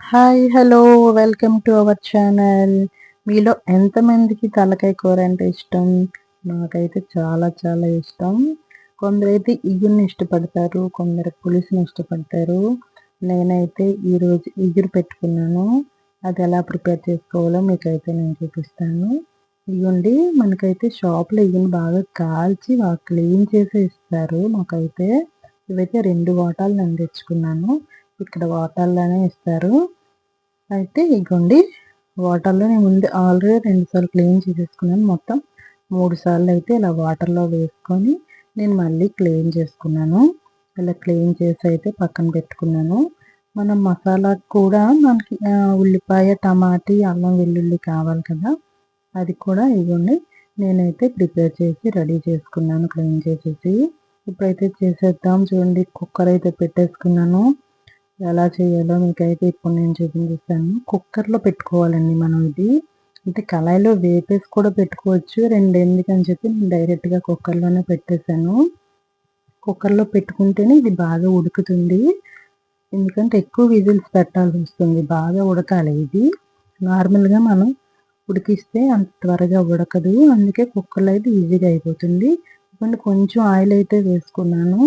Hi hello welcome to our channel. మీలో ఎంతమందికి తలకాయ కూర అంటే ఇష్టం? నాకైతే చాలా చాలా ఇష్టం. కొందరైతే ఇగురుని ఇష్టపడతారు కొందరు పులుసుని ఇష్టపడతారు. నేనైతే ఈరోజు ఇగురు పెట్టుకున్నాను. అది ఎలా ప్రిపేర్ చేసుకోవాలో మీకైతే నేను చూపిస్తాను. ఇవ్వండి మనకైతే షాప్లో ఇగుని బాగా కాల్చి బాగా క్లీన్ చేసి ఇస్తారు మాకైతే ఇవైతే రెండు వాటాలు నేను తెచ్చుకున్నాను. ఇక్కడ వాటర్లోనే ఇస్తారు అయితే ఇగోండి వాటర్లో నేను ముందు ఆల్రెడీ రెండు సార్లు క్లీన్ చేసేసుకున్నాను. మొత్తం మూడు సార్లు అయితే ఇలా వాటర్లో వేసుకొని నేను మళ్ళీ క్లీన్ చేసుకున్నాను. ఇలా క్లీన్ చేసి అయితే పక్కన పెట్టుకున్నాను. మనం మసాలా కూడా మనకి ఉల్లిపాయ టమాటీ అల్లం వెల్లుల్లి కావాలి కదా. అది కూడా ఇవ్వండి. నేనైతే ప్రిపేర్ చేసి రెడీ చేసుకున్నాను క్లీన్ చేసేసి. ఇప్పుడైతే చేసేద్దాం చూడండి. కుక్కర్ అయితే పెట్టేసుకున్నాను. ఎలా చేయాలో మీకైతే ఇప్పుడు నేను చూపించేస్తాను. కుక్కర్లో పెట్టుకోవాలండి మనం ఇది. అంటే కళాయిలో వేపేసి కూడా పెట్టుకోవచ్చు. రెండు ఎందుకని చెప్పి నేను డైరెక్ట్గా కుక్కర్లోనే పెట్టేశాను. కుక్కర్లో పెట్టుకుంటేనే ఇది బాగా ఉడుకుతుంది. ఎందుకంటే ఎక్కువ విజిల్స్ పెట్టాల్సి వస్తుంది. బాగా ఉడకాలి ఇది. నార్మల్గా మనం ఉడికిస్తే అంత త్వరగా ఉడకదు. అందుకే కుక్కర్లో అయితే ఈజీగా అయిపోతుంది. కొంచెం ఆయిల్ అయితే వేసుకున్నాను.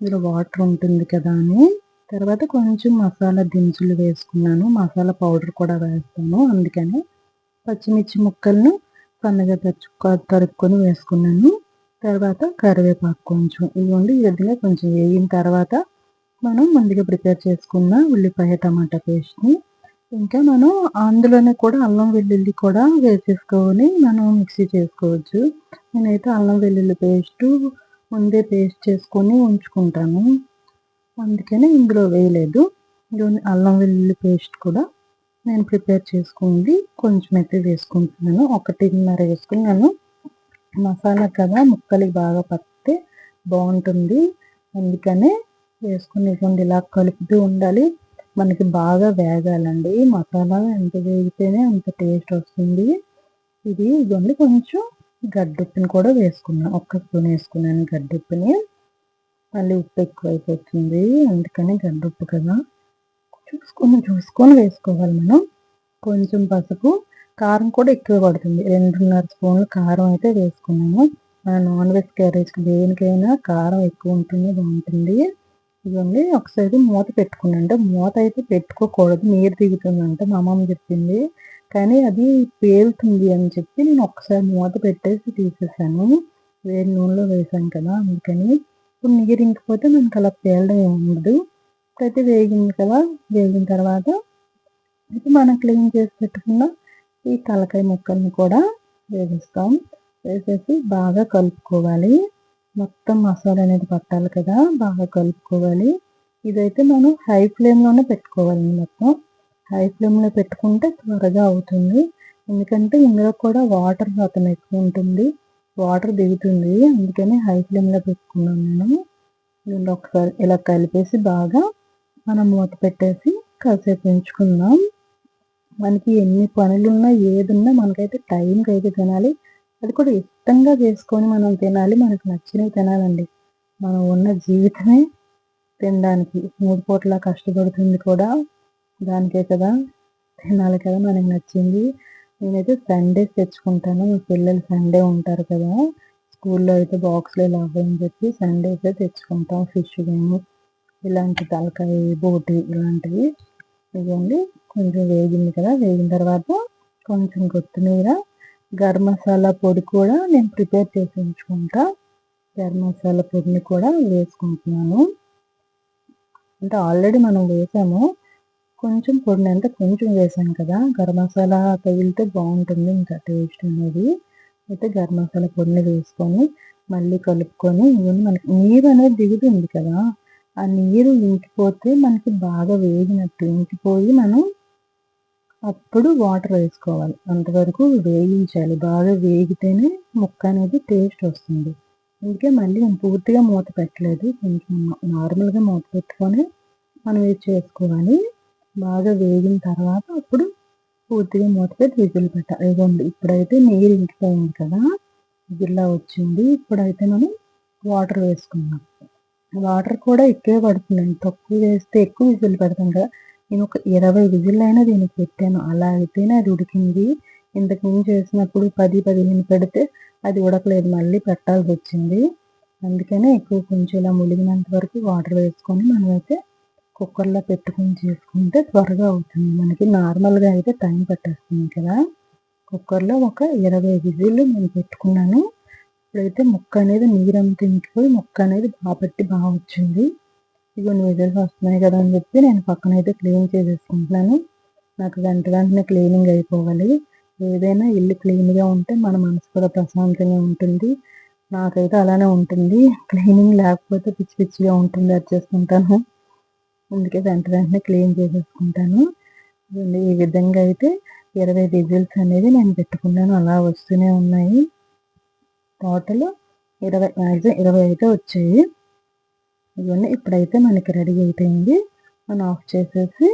ఇందులో వాటర్ ఉంటుంది కదా అని. తర్వాత కొంచెం మసాలా దినుసులు వేసుకున్నాను. మసాలా పౌడర్ కూడా వేస్తాను. అందుకని పచ్చిమిర్చి ముక్కలను సన్నగా తరుచుకో తరుక్కొని వేసుకున్నాను. తర్వాత కరివేపాకు కొంచెం ఇవ్వండి. ఈ విధంగా కొంచెం వేగిన తర్వాత మనం ముందుగా ప్రిపేర్ చేసుకున్న ఉల్లిపాయ టమాటా పేస్ట్ని ఇంకా మనం అందులోనే కూడా అల్లం వెల్లుల్లి కూడా వేసేసుకొని మనం మిక్సీ చేసుకోవచ్చు. నేనైతే అల్లం వెల్లుల్లి పేస్టు ముందే పేస్ట్ చేసుకొని ఉంచుకుంటాను. అందుకనే ఇందులో వేయలేదు. అల్లం వెల్లుల్లి పేస్ట్ కూడా నేను ప్రిపేర్ చేసుకుంది. కొంచెం అయితే వేసుకుంటున్నాను. ఒకటిన్నర వేసుకున్నాను. మసాలా కదా ముక్కలు బాగా పత్తే బాగుంటుంది. అందుకనే వేసుకుని ఇవ్వండి ఇలా కలుపుతూ ఉండాలి. మనకి బాగా వేగాలండి. మసాలా ఎంత వేగితేనే అంత టేస్ట్ వస్తుంది. ఇది ఇదిగోండి కొంచెం గడ్డుప్పుని కూడా వేసుకున్నాను ఒక్క స్పూన్ వేసుకున్నాను గడ్డుప్పుని. మళ్ళీ ఉప్పు ఎక్కువ అయిపోతుంది అందుకని గడ్డ ఉప్పు కదా. చూసుకొని చూసుకొని వేసుకోవాలి మనం. కొంచెం పసుపు కారం కూడా ఎక్కువ పడుతుంది. రెండున్నర స్పూన్లు కారం అయితే వేసుకున్నాము. మన నాన్ వెజ్ క్యారేజ్కి దేనికైనా కారం ఎక్కువ ఉంటుంది బాగుంటుంది. ఇవన్నీ ఒకసారి మూత పెట్టుకున్నాంటే మూత అయితే పెట్టుకోకూడదు. నీరు దిగుతుందంట మా అమ్మమ్మ చెప్పింది. కానీ అది పేలుతుంది అని చెప్పి నేను ఒకసారి మూత పెట్టేసి తీసేసాను. వేడి నూనెలో వేసాను కదా అందుకని ఇప్పుడు నీరు ఇంకిపోతే మనకు అలా పేలడం ఉండదు. ఇప్పుడైతే వేగింది కదా వేగిన తర్వాత ఇప్పుడు మనం క్లీన్ చేసి పెట్టుకున్న ఈ తలకాయ ముక్కల్ని కూడా వేసేస్తాం. వేసేసి బాగా కలుపుకోవాలి. మొత్తం మసాలా అనేది పట్టాలి కదా బాగా కలుపుకోవాలి. ఇదైతే మనం హై ఫ్లేమ్లోనే పెట్టుకోవాలి మొత్తం. హై ఫ్లేమ్లో పెట్టుకుంటే త్వరగా అవుతుంది. ఎందుకంటే ఇందులో కూడా వాటర్ శాతం ఎక్కువ ఉంటుంది. వాటర్ దిగుతుంది. అందుకని హై ఫ్లేమ్లో పెట్టుకున్నాను నేను. దీన్ని ఒకసారి ఇలా కలిపేసి బాగా మనం మూత పెట్టేసి కాసేపు ఉంచుకుందాం. మనకి ఎన్ని పనులున్నా ఏదున్నా మనకైతే టైంకి అయితే తినాలి. అది కూడా ఇష్టంగా చేసుకొని మనం తినాలి. మనకు నచ్చినవి తినాలండి. మనం ఉన్న జీవితమే తినడానికి మూడు పూట్ల కష్టపడుతుంది కూడా. దానికే కదా. తినాలి కదా మనకి నచ్చింది. నేనైతే సండేస్ తెచ్చుకుంటాను. మా పిల్లలు సండే ఉంటారు కదా. స్కూల్లో అయితే బాక్స్లో ఇలా అవ్వని చెప్పి సండే అయితే తెచ్చుకుంటాం. ఫిష్ కానీ ఇలాంటి తలకాయ బోటి ఇలాంటివి. ఇవ్వండి కొంచెం వేగింది కదా. వేగిన తర్వాత కొంచెం కొత్తిమీర గరం మసాలా పొడి కూడా నేను ప్రిపేర్ చేసి ఉంచుకుంటా. గరం మసాలా పొడిని కూడా వేసుకుంటున్నాను. అంటే ఆల్రెడీ మనం వేసాము. కొంచెం పొడిని అంటే కొంచెం వేసాను కదా. గరం మసాలా తగిలితే బాగుంటుంది. ఇంకా టేస్ట్ అనేది అయితే గరం మసాలా పొడిని వేసుకొని మళ్ళీ కలుపుకొని ఇవన్నీ మనకి నీరు అనేది దిగుతుంది కదా. ఆ నీరు ఇంకిపోతే మనకి బాగా వేగినట్టు ఇంకిపోయి మనం అప్పుడు వాటర్ వేసుకోవాలి. అంతవరకు వేయించాలి. బాగా వేగితేనే ముక్క అనేది టేస్ట్ వస్తుంది. అందుకే మళ్ళీ నేను పూర్తిగా మూత పెట్టలేదు. కొంచెం నార్మల్గా మూత పెట్టుకొని మనం ఇది చేసుకోవాలి. బాగా వేగిన తర్వాత అప్పుడు పూర్తిగా మూత పెట్టి. విజిల్ పెట్టాలి ఇదిగోండి ఇప్పుడైతే నీరు ఇంకిపోయింది కదా విజిల్లా వచ్చింది. ఇప్పుడైతే మనం వాటర్ వేసుకున్నాం వాటర్ కూడా ఎక్కువే పడుతుందండి తక్కువ వేస్తే ఎక్కువ విజిల్ పెడతాం కదా. నేను ఒక ఇరవై విజిల్లైనా దీనికి పెట్టాను. అలా అయితేనే అది ఉడికింది. ఇంతకు ముందు చేసినప్పుడు పది పదిహేను పెడితే అది ఉడకలేదు. మళ్ళీ పెట్టాల్సి వచ్చింది. అందుకనే ఎక్కువ కొంచెం ఇలా ములిగినంత వరకు వాటర్ వేసుకొని మనమైతే కుక్కర్లో పెట్టుకుని చేసుకుంటే త్వరగా అవుతుంది. మనకి నార్మల్గా అయితే టైం పట్టేస్తుంది కదా. కుక్కర్లో ఒక ఇరవై విజిల్లు నేను పెట్టుకున్నాను. ఇప్పుడైతే ముక్క అనేది నీరంతా ఇంకిపోయి ముక్క అనేది బాగా పట్టి బాగా వచ్చింది. ఇవన్నీ విజిల్స్ వస్తున్నాయి కదా అని చెప్పి నేను పక్కన అయితే క్లీన్ చేసేసుకుంటున్నాను. నాకు గంట వెంటనే క్లీనింగ్ అయిపోవాలి. ఏదైనా ఇల్లు క్లీన్గా ఉంటే మన మనసు కూడా ప్రశాంతంగా ఉంటుంది. నాకైతే అలానే ఉంటుంది. క్లీనింగ్ లేకపోతే పిచ్చి పిచ్చిగా ఉంటుంది. అది చేసుకుంటాను అందుకే వెంట వెంటనే క్లీన్ చేసేసుకుంటాను. ఈ విధంగా అయితే ఇరవై డిజిల్స్ అనేది నేను పెట్టుకున్నాను. అలా వస్తూనే ఉన్నాయి. టోటల్ ఇరవై మ్యాక్సిమం ఇరవై అయితే వచ్చాయి. ఇవన్నీ ఇప్పుడైతే మనకి రెడీ అయిపోయింది. మనం ఆఫ్ చేసేసి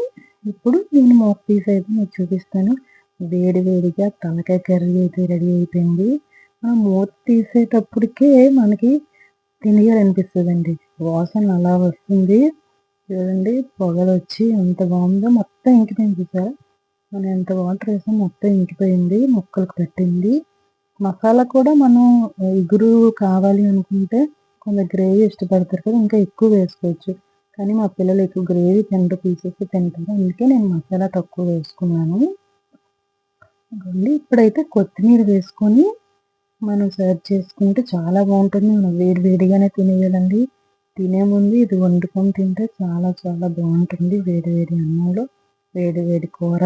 ఇప్పుడు నేను మోక్ పీస్ అయితే మీకు చూపిస్తాను. వేడి వేడిగా తలకాయ కర్రీ అయితే రెడీ అయిపోయింది. మనం మూత తీసేటప్పటికే మనకి తినేయాలనిపిస్తుందండి. వాసన అలా వస్తుంది. చూడండి పొగలు వచ్చి ఎంత బాగుందో మొత్తం ఇంకిపోయింది చూసారా? మనం ఎంత వాటర్ వేసాం మొత్తం ఇంకిపోయింది మొక్కలకు పెట్టింది. మసాలా కూడా మనం ఇగురు కావాలి అనుకుంటే కొంత గ్రేవీ ఇష్టపడతారు కదా ఇంకా ఎక్కువ వేసుకోవచ్చు. కానీ మా పిల్లలు ఎక్కువ గ్రేవీ తింటారు పీసెస్ తింటారు అందుకే నేను మసాలా తక్కువ వేసుకున్నాను. ఇప్పుడైతే కొత్తిమీర వేసుకొని మనం సర్వ్ చేసుకుంటే చాలా బాగుంటుంది. మనం వేడి వేడిగానే తినేయాలండి. తినే ముందు ఇది వండుకొని తింటే చాలా చాలా బాగుంటుంది. వేడి వేడి అన్నంలో వేడి వేడి కూర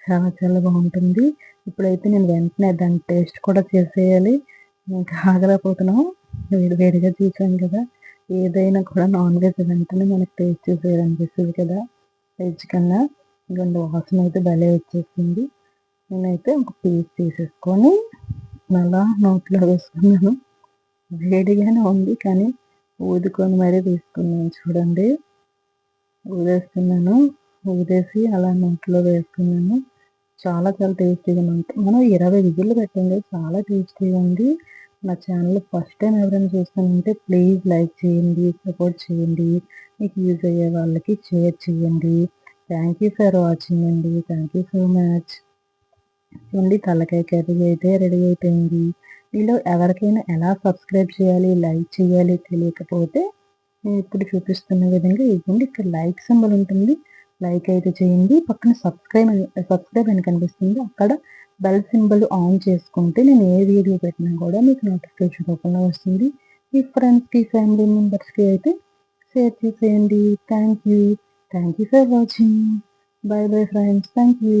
చాలా చాలా బాగుంటుంది. ఇప్పుడైతే నేను వెంటనే దాని టేస్ట్ కూడా చేసేయాలి. ఇంకా ఆగలేకపోతున్నాం వేడి వేడిగా చూసాను కదా. ఏదైనా కూడా నాన్ వెజ్ వెంటనే మనకు టేస్ట్ చేసేయాలనిపిస్తుంది కదా. వెజ్ కన్నా రెండు వాసన అయితే భలే వచ్చేసింది నేనైతే ఒక పీస్ తీసేసుకొని అలా నోట్లో వేసుకున్నాను. వేడిగానే ఉంది కానీ ఊదుకొని మరీ తీసుకున్నాను చూడండి. ఊదేస్తున్నాను. ఊదేసి అలా నోట్లో వేసుకున్నాను చాలా చాలా టేస్టీగా ఉంది. మనం ఇరవై విజిల్లు పెట్టండి. చాలా టేస్టీగా ఉంది. నా ఛానల్ ఫస్ట్ టైం ఎవరైనా చూస్తానంటే ప్లీజ్ లైక్ చేయండి సపోర్ట్ చేయండి. మీకు యూజ్ అయ్యే వాళ్ళకి షేర్ చేయండి. థ్యాంక్ యూ ఫర్ వాచింగ్ అండి. Thank you so much. చూడండి తలకాయ కర్రీ అయితే రెడీ అయిపోయింది. మీలో ఎవరికైనా ఎలా సబ్స్క్రైబ్ చేయాలి లైక్ చేయాలి తెలియకపోతే నేను ఇప్పుడు చూపిస్తున్న విధంగా ఇవ్వండి. ఇక్కడ లైక్ సింబల్ ఉంటుంది. లైక్ అయితే చేయండి. పక్కన సబ్స్క్రైబ్ సబ్స్క్రైబ్ అని కనిపిస్తుంది. అక్కడ బెల్ సింబల్ ఆన్ చేసుకుంటే నేను ఏ వీడియో పెట్టినా కూడా మీకు నోటిఫికేషన్ రూపంలో వస్తుంది. మీ ఫ్రెండ్స్కి ఫ్యామిలీ మెంబర్స్కి అయితే షేర్ చేసేయండి. Thank you thank you for watching bye bye friends thank you